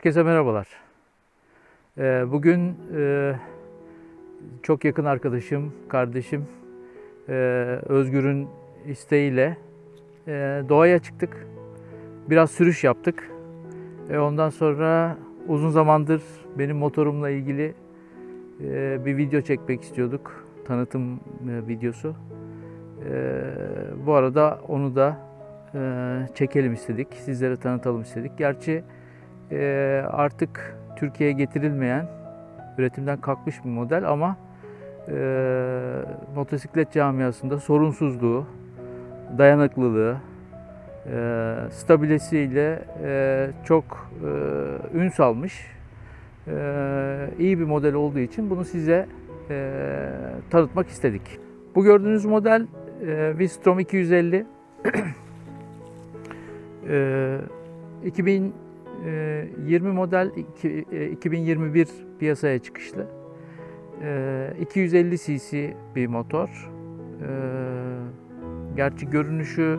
Herkese merhabalar. Ee, Bugün e, çok yakın arkadaşım, kardeşim e, Özgür'ün isteğiyle e, doğaya çıktık. Biraz sürüş yaptık. Ondan sonra uzun zamandır benim motorumla ilgili bir video çekmek istiyorduk. Tanıtım videosu. Bu arada onu da çekelim istedik. Sizlere tanıtalım istedik. Gerçi e, artık Türkiye'ye getirilmeyen, üretimden kalkmış bir model ama e, motosiklet camiasında sorunsuzluğu, dayanıklılığı, e, stabilitesiyle e, çok e, ün salmış iyi bir model olduğu için bunu size tanıtmak istedik. Bu gördüğünüz model e, Vistrom 250 e, 2000 e, 20 model iki- e, 2021 piyasaya çıkışlı. E, 250 cc bir motor. E, Gerçi görünüşü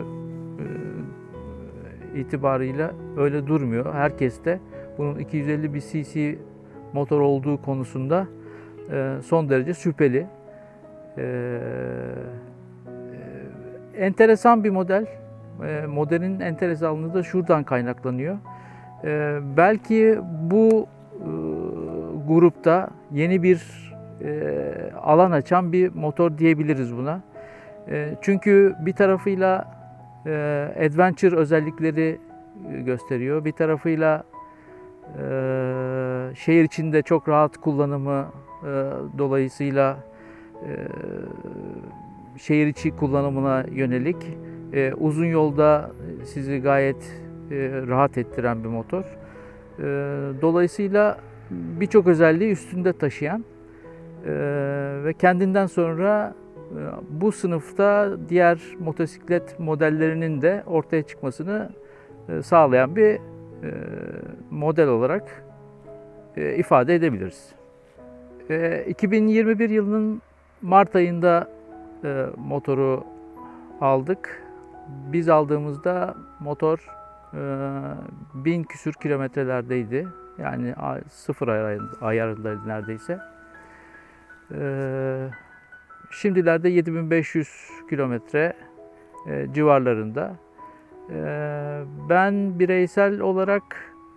e, itibarıyla öyle durmuyor. Herkes de bunun 250 bir cc motor olduğu konusunda e, son derece şüpheli. Enteresan bir model. Modelin enteresanlığı da şuradan kaynaklanıyor. Ee, belki bu e, grupta yeni bir e, alan açan bir motor diyebiliriz buna. E, çünkü bir tarafıyla e, adventure özellikleri e, gösteriyor, bir tarafıyla e, şehir içinde çok rahat kullanımı e, dolayısıyla e, şehir içi kullanımına yönelik e, uzun yolda sizi gayet e, rahat ettiren bir motor. E, Dolayısıyla birçok özelliği üstünde taşıyan e, ve kendinden sonra e, bu sınıfta diğer motosiklet modellerinin de ortaya çıkmasını e, sağlayan bir e, model olarak e, ifade edebiliriz. E, 2021 yılının Mart ayında e, motoru aldık. Biz aldığımızda motor bin küsür kilometrelerdeydi. Yani sıfır ayarında- ayarındaydı neredeyse. Ee, Şimdilerde 7500 kilometre e, civarlarında. Ee, Ben bireysel olarak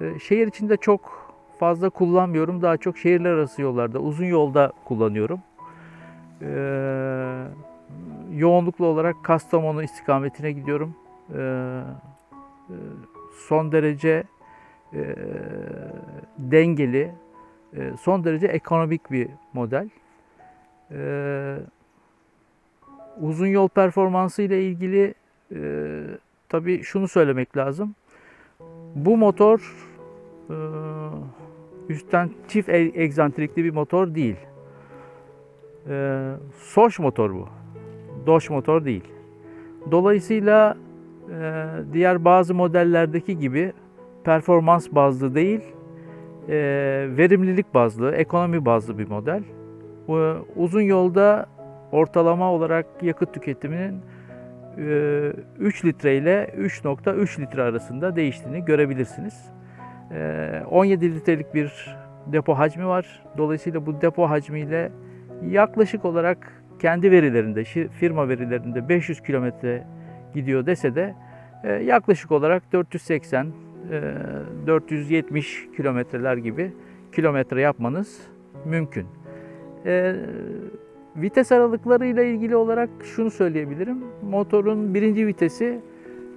e, şehir içinde çok fazla kullanmıyorum. Daha çok şehirler arası yollarda, uzun yolda kullanıyorum. Ee, Yoğunluklu olarak Kastamonu istikametine gidiyorum. Son derece e, dengeli, e, son derece ekonomik bir model. E, uzun yol performansı ile ilgili e, tabii şunu söylemek lazım. Bu motor üstten çift egzantrikli bir motor değil. E, Soş motor bu. Doş motor değil. Dolayısıyla diğer bazı modellerdeki gibi performans bazlı değil, e, verimlilik bazlı, ekonomi bazlı bir model. Uzun yolda ortalama olarak yakıt tüketiminin e, 3 litre ile 3.3 litre arasında değiştiğini görebilirsiniz. E, 17 litrelik bir depo hacmi var. Dolayısıyla bu depo hacmiyle yaklaşık olarak kendi verilerinde, firma verilerinde 500 kilometre gidiyor dese de e, yaklaşık olarak 480 e, 470 kilometreler gibi kilometre yapmanız mümkün. E, vites aralıkları ile ilgili olarak şunu söyleyebilirim. Motorun birinci vitesi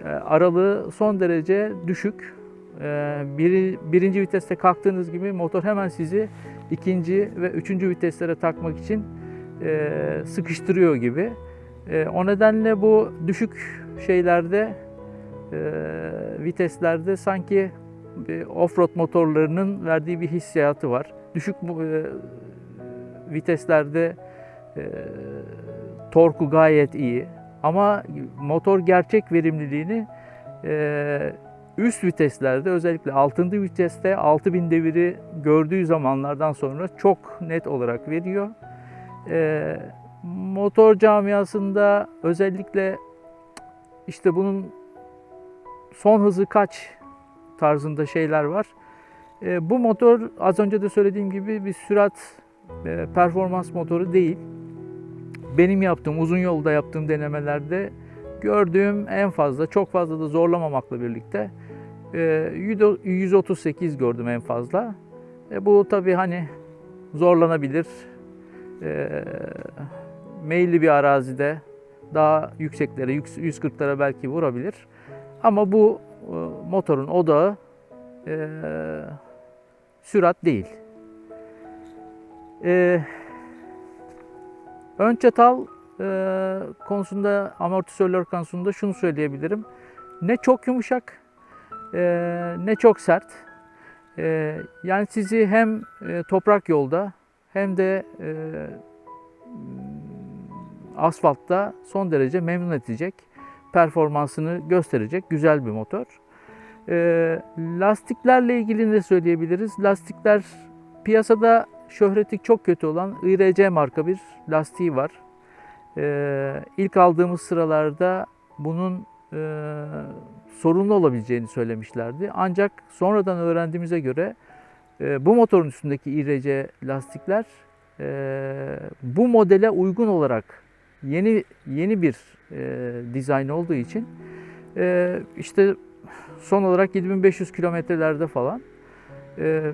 e, aralığı son derece düşük. E, biri, birinci viteste kalktığınız gibi motor hemen sizi ikinci ve üçüncü viteslere takmak için e, sıkıştırıyor gibi. E, o nedenle bu düşük şeylerde, e, viteslerde sanki bir offroad motorlarının verdiği bir hissiyatı var. Düşük e, viteslerde e, torku gayet iyi ama motor gerçek verimliliğini e, üst viteslerde özellikle 6. viteste 6000 deviri gördüğü zamanlardan sonra çok net olarak veriyor. E, motor camiasında özellikle işte bunun son hızı kaç tarzında şeyler var. E, bu motor az önce de söylediğim gibi bir sürat e, performans motoru değil. Benim yaptığım, uzun yolda yaptığım denemelerde gördüğüm en fazla, çok fazla da zorlamamakla birlikte e, 138 gördüm en fazla. E, bu tabii hani zorlanabilir. E, meyilli bir arazide daha yükseklere, 140'lara belki vurabilir. Ama bu e, motorun odağı e, sürat değil. E, ön çatal e, konusunda, amortisörler konusunda şunu söyleyebilirim. Ne çok yumuşak, e, ne çok sert. E, yani sizi hem e, toprak yolda hem de e, asfaltta son derece memnun edecek, performansını gösterecek güzel bir motor. E, lastiklerle ilgili ne söyleyebiliriz? Lastikler piyasada şöhreti çok kötü olan IRC marka bir lastiği var. E, ilk aldığımız sıralarda bunun e, sorunlu olabileceğini söylemişlerdi. Ancak sonradan öğrendiğimize göre e, bu motorun üstündeki IRC lastikler e, bu modele uygun olarak yeni yeni bir e, dizayn olduğu için e, işte son olarak 7500 kilometrelerde falan e,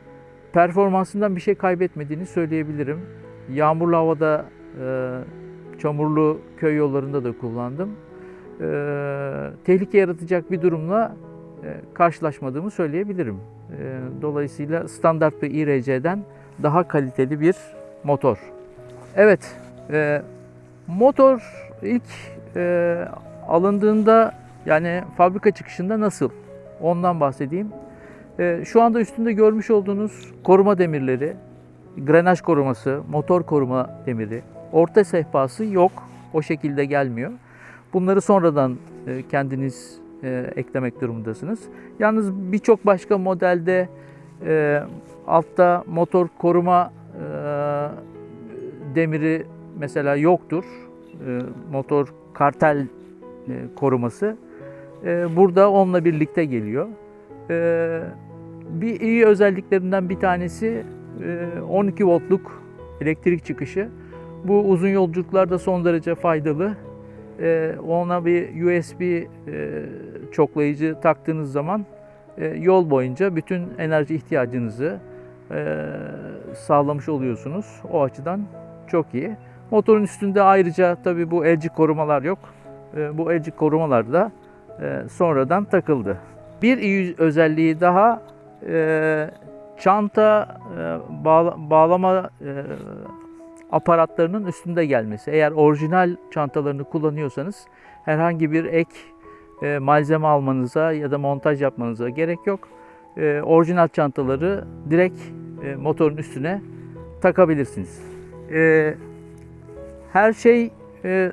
performansından bir şey kaybetmediğini söyleyebilirim. Yağmurlu havada, e, çamurlu köy yollarında da kullandım. E, tehlike yaratacak bir durumla e, karşılaşmadığımı söyleyebilirim. E, dolayısıyla standart bir IRC'den daha kaliteli bir motor. Evet, e, motor ilk e, alındığında yani fabrika çıkışında nasıl? Ondan bahsedeyim. E, şu anda üstünde görmüş olduğunuz koruma demirleri, grenaj koruması, motor koruma demiri, orta sehpası yok. O şekilde gelmiyor. Bunları sonradan e, kendiniz e, eklemek durumundasınız. Yalnız birçok başka modelde e, altta motor koruma e, demiri mesela yoktur. E, motor kartel e, koruması. E, burada onunla birlikte geliyor. E, bir iyi özelliklerinden bir tanesi e, 12 voltluk elektrik çıkışı. Bu uzun yolculuklarda son derece faydalı. E, ona bir USB e, çoklayıcı taktığınız zaman e, yol boyunca bütün enerji ihtiyacınızı e, sağlamış oluyorsunuz. O açıdan çok iyi. Motorun üstünde ayrıca tabii bu elcik korumalar yok. E, bu elcik korumalar da e, sonradan takıldı. Bir iyi özelliği daha e, çanta e, bağla- bağlama aparatlarının üstünde gelmesi. Eğer orijinal çantalarını kullanıyorsanız herhangi bir ek malzeme almanıza ya da montaj yapmanıza gerek yok. E, orijinal çantaları direkt motorun üstüne takabilirsiniz. E, her şey e,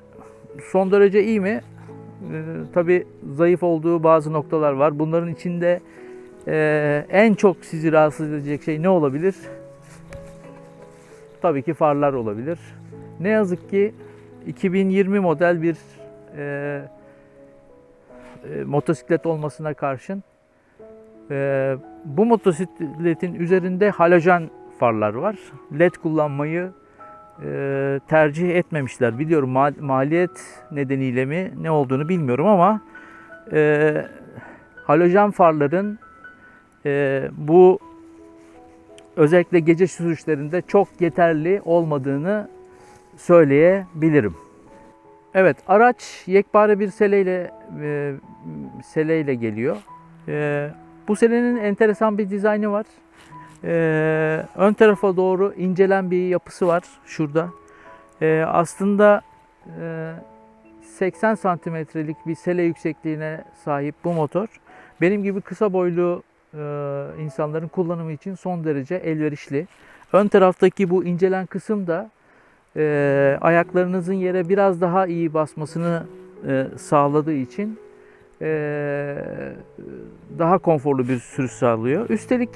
son derece iyi mi? E, tabii zayıf olduğu bazı noktalar var. Bunların içinde e, en çok sizi rahatsız edecek şey ne olabilir? Tabii ki farlar olabilir. Ne yazık ki 2020 model bir e, e, motosiklet olmasına karşın e, bu motosikletin üzerinde halojen farlar var. LED kullanmayı e, tercih etmemişler. Biliyorum ma- maliyet nedeniyle mi ne olduğunu bilmiyorum ama e, halojen farların e, bu özellikle gece sürüşlerinde çok yeterli olmadığını söyleyebilirim. Evet, araç yekpare bir seleyle e, seleyle geliyor. E, bu selenin enteresan bir dizaynı var. E, ön tarafa doğru incelen bir yapısı var şurada. E, aslında e, 80 santimetrelik bir sele yüksekliğine sahip bu motor benim gibi kısa boylu e, insanların kullanımı için son derece elverişli. Ön taraftaki bu incelen kısım da e, ayaklarınızın yere biraz daha iyi basmasını e, sağladığı için e, daha konforlu bir sürüş sağlıyor. Üstelik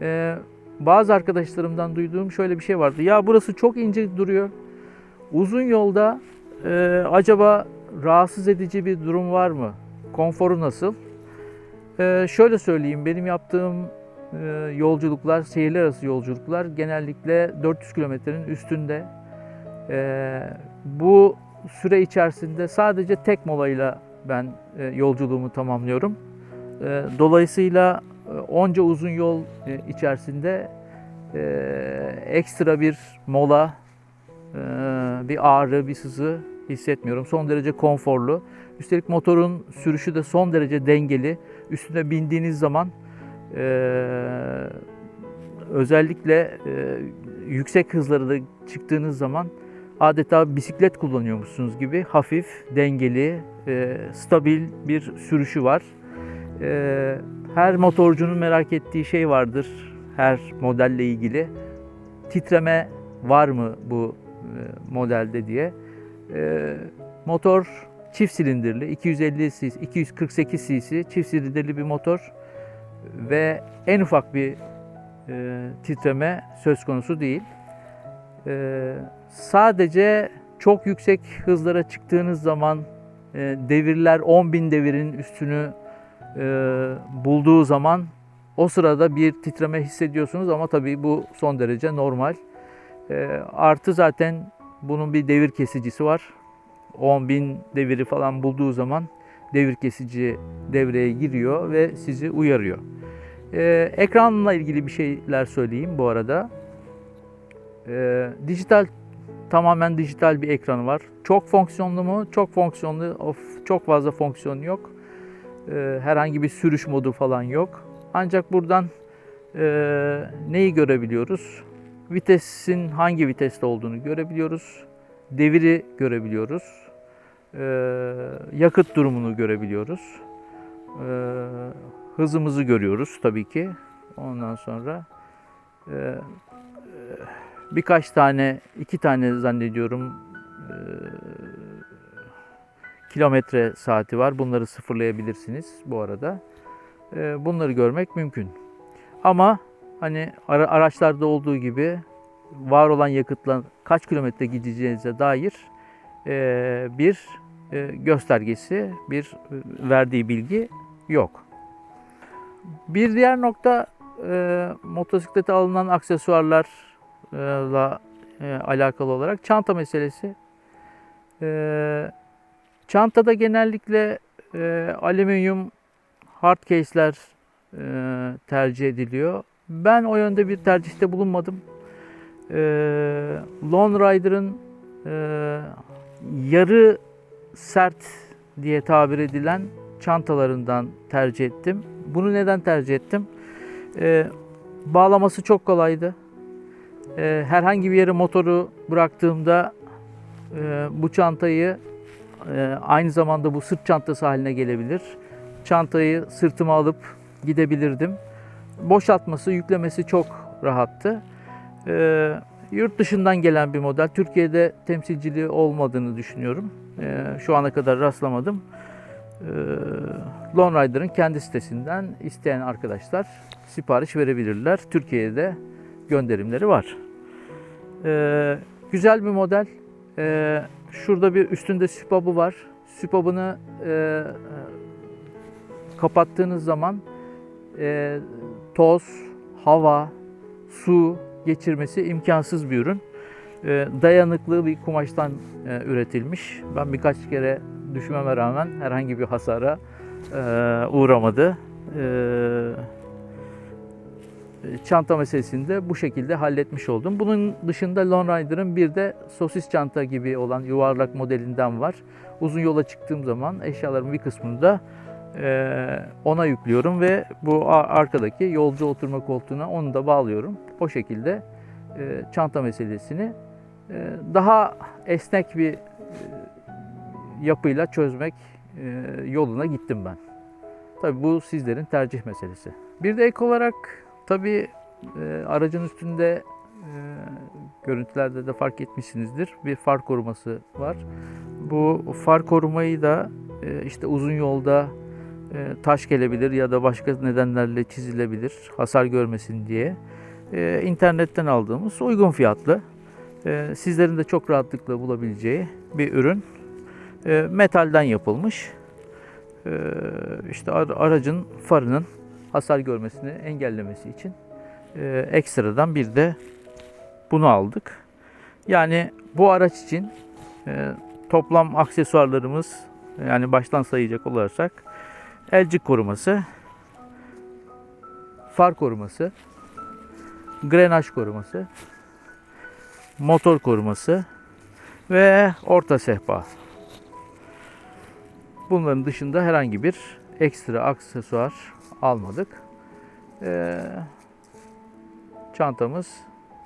e, bazı arkadaşlarımdan duyduğum şöyle bir şey vardı. Ya burası çok ince duruyor. Uzun yolda e, acaba rahatsız edici bir durum var mı? Konforu nasıl? E, şöyle söyleyeyim, benim yaptığım e, yolculuklar, şehirler arası yolculuklar genellikle 400 kilometrenin üstünde. E, bu süre içerisinde sadece tek molayla ben e, yolculuğumu tamamlıyorum. E, dolayısıyla onca uzun yol e, içerisinde e, ekstra bir mola, e, bir ağrı, bir sızı hissetmiyorum. Son derece konforlu. Üstelik motorun sürüşü de son derece dengeli. Üstüne bindiğiniz zaman özellikle yüksek hızlara da çıktığınız zaman adeta bisiklet kullanıyormuşsunuz gibi hafif, dengeli, stabil bir sürüşü var. E, her motorcunun merak ettiği şey vardır her modelle ilgili. Titreme var mı bu e, modelde diye. E, motor çift silindirli, 250 cc, 248 cc çift silindirli bir motor ve en ufak bir e, titreme söz konusu değil. Sadece çok yüksek hızlara çıktığınız zaman e, devirler 10.000 devirin üstünü bulduğu zaman o sırada bir titreme hissediyorsunuz ama tabii bu son derece normal. E, artı zaten bunun bir devir kesicisi var. 10.000 deviri falan bulduğu zaman devir kesici devreye giriyor ve sizi uyarıyor. Ee, ekranla ilgili bir şeyler söyleyeyim bu arada. Ee, dijital tamamen dijital bir ekranı var. Çok fonksiyonlu mu? Çok fonksiyonlu. Of, çok fazla fonksiyon yok. Ee, herhangi bir sürüş modu falan yok. Ancak buradan e, neyi görebiliyoruz? Vitesin hangi viteste olduğunu görebiliyoruz. Deviri görebiliyoruz. Ee, yakıt durumunu görebiliyoruz. Ee, hızımızı görüyoruz tabii ki. Ondan sonra e, e, birkaç tane, iki tane zannediyorum e, kilometre saati var. Bunları sıfırlayabilirsiniz bu arada. E, bunları görmek mümkün. Ama hani ara- araçlarda olduğu gibi var olan yakıtla kaç kilometre gideceğinize dair e, bir e, göstergesi, bir e, verdiği bilgi yok. Bir diğer nokta motosiklete alınan aksesuarlarla alakalı olarak çanta meselesi. E, çantada genellikle e, alüminyum hard case'ler e, tercih ediliyor. Ben o yönde bir tercihte bulunmadım. E, Lone Rider'ın e, yarı sert diye tabir edilen çantalarından tercih ettim. Bunu neden tercih ettim? Ee, bağlaması çok kolaydı. Ee, herhangi bir yere motoru bıraktığımda e, bu çantayı e, aynı zamanda bu sırt çantası haline gelebilir. Çantayı sırtıma alıp gidebilirdim. Boşaltması, yüklemesi çok rahattı. Ee, yurt dışından gelen bir model. Türkiye'de temsilciliği olmadığını düşünüyorum. Ee, şu ana kadar rastlamadım. Ee, Lone Rider'ın kendi sitesinden isteyen arkadaşlar sipariş verebilirler. Türkiye'de gönderimleri var. Ee, güzel bir model. Ee, şurada bir üstünde süpabı var. Süpabını e, kapattığınız zaman e, toz, hava, su geçirmesi imkansız bir ürün. E, dayanıklı bir kumaştan e, üretilmiş. Ben birkaç kere düşmeme rağmen herhangi bir hasara e, uğramadı. E, çanta meselesini de bu şekilde halletmiş oldum. Bunun dışında Lone Rider'ın bir de sosis çanta gibi olan yuvarlak modelinden var. Uzun yola çıktığım zaman eşyalarımın bir kısmını da e, ona yüklüyorum ve bu arkadaki yolcu oturma koltuğuna onu da bağlıyorum. O şekilde e, çanta meselesini e, daha esnek bir yapıyla çözmek yoluna gittim ben. Tabii bu sizlerin tercih meselesi. Bir de ek olarak tabii e, aracın üstünde e, görüntülerde de fark etmişsinizdir. Bir far koruması var. Bu far korumayı da e, işte uzun yolda e, taş gelebilir ya da başka nedenlerle çizilebilir hasar görmesin diye e, internetten aldığımız uygun fiyatlı e, sizlerin de çok rahatlıkla bulabileceği bir ürün. E, metalden yapılmış. E, işte ar- aracın farının hasar görmesini engellemesi için e, ekstradan bir de bunu aldık. Yani bu araç için e, toplam aksesuarlarımız yani baştan sayacak olursak elcik koruması, far koruması, grenaj koruması, motor koruması ve orta sehpa. Bunların dışında herhangi bir ekstra aksesuar almadık. Ee, çantamız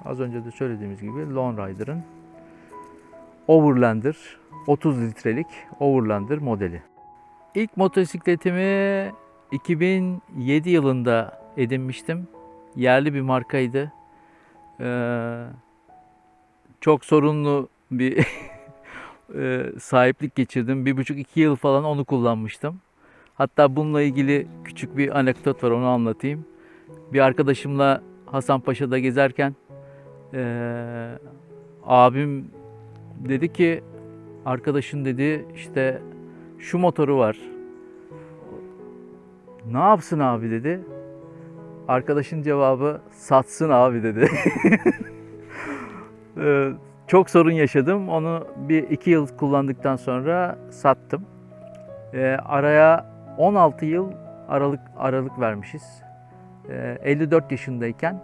az önce de söylediğimiz gibi Lone Rider'ın Overlander 30 litrelik Overlander modeli. İlk motosikletimi 2007 yılında edinmiştim. Yerli bir markaydı. Ee, çok sorunlu bir e, sahiplik geçirdim. Bir buçuk iki yıl falan onu kullanmıştım. Hatta bununla ilgili küçük bir anekdot var onu anlatayım. Bir arkadaşımla Hasanpaşa'da gezerken eee, abim dedi ki arkadaşın dedi işte şu motoru var. Ne yapsın abi dedi. Arkadaşın cevabı satsın abi dedi. Eee, çok sorun yaşadım. Onu bir iki yıl kullandıktan sonra sattım. Eee, araya 16 yıl aralık aralık vermişiz. Eee, 54 yaşındayken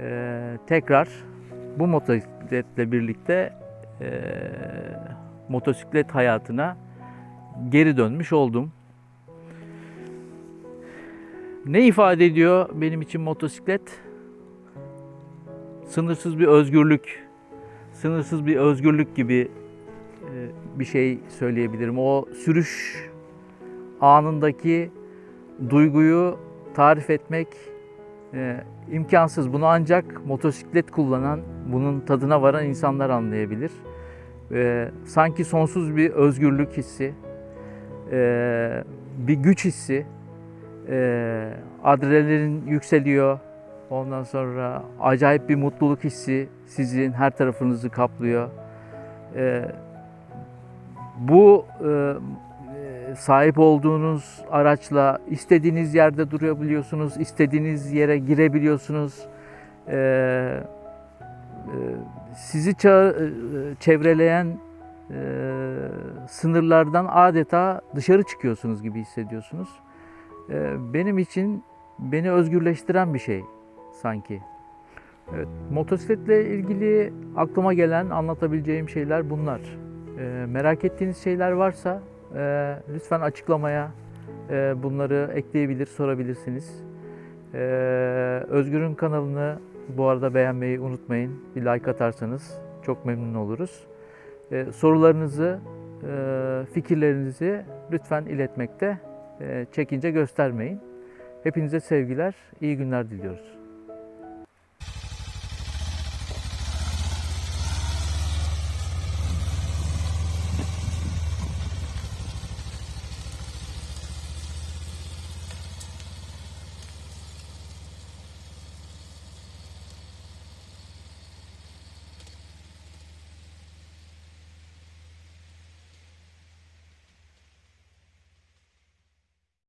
eee, tekrar bu motosikletle birlikte eee, motosiklet hayatına geri dönmüş oldum. Ne ifade ediyor benim için motosiklet? Sınırsız bir özgürlük, sınırsız bir özgürlük gibi e, bir şey söyleyebilirim. O sürüş anındaki duyguyu tarif etmek e, imkansız. Bunu ancak motosiklet kullanan, bunun tadına varan insanlar anlayabilir. E, sanki sonsuz bir özgürlük hissi, e, bir güç hissi, e, adrenalin yükseliyor. Ondan sonra acayip bir mutluluk hissi sizin her tarafınızı kaplıyor. E, bu e, sahip olduğunuz araçla istediğiniz yerde durabiliyorsunuz, istediğiniz yere girebiliyorsunuz. E, e, sizi e, çevreleyen e, sınırlardan adeta dışarı çıkıyorsunuz gibi hissediyorsunuz. E, benim için beni özgürleştiren bir şey sanki. Evet, motosikletle ilgili aklıma gelen anlatabileceğim şeyler bunlar. E, merak ettiğiniz şeyler varsa e, lütfen açıklamaya e, bunları ekleyebilir, sorabilirsiniz. E, Özgür'ün kanalını bu arada beğenmeyi unutmayın. Bir like atarsanız çok memnun oluruz. E, sorularınızı, e, fikirlerinizi lütfen iletmekte e, çekince göstermeyin. Hepinize sevgiler, iyi günler diliyoruz.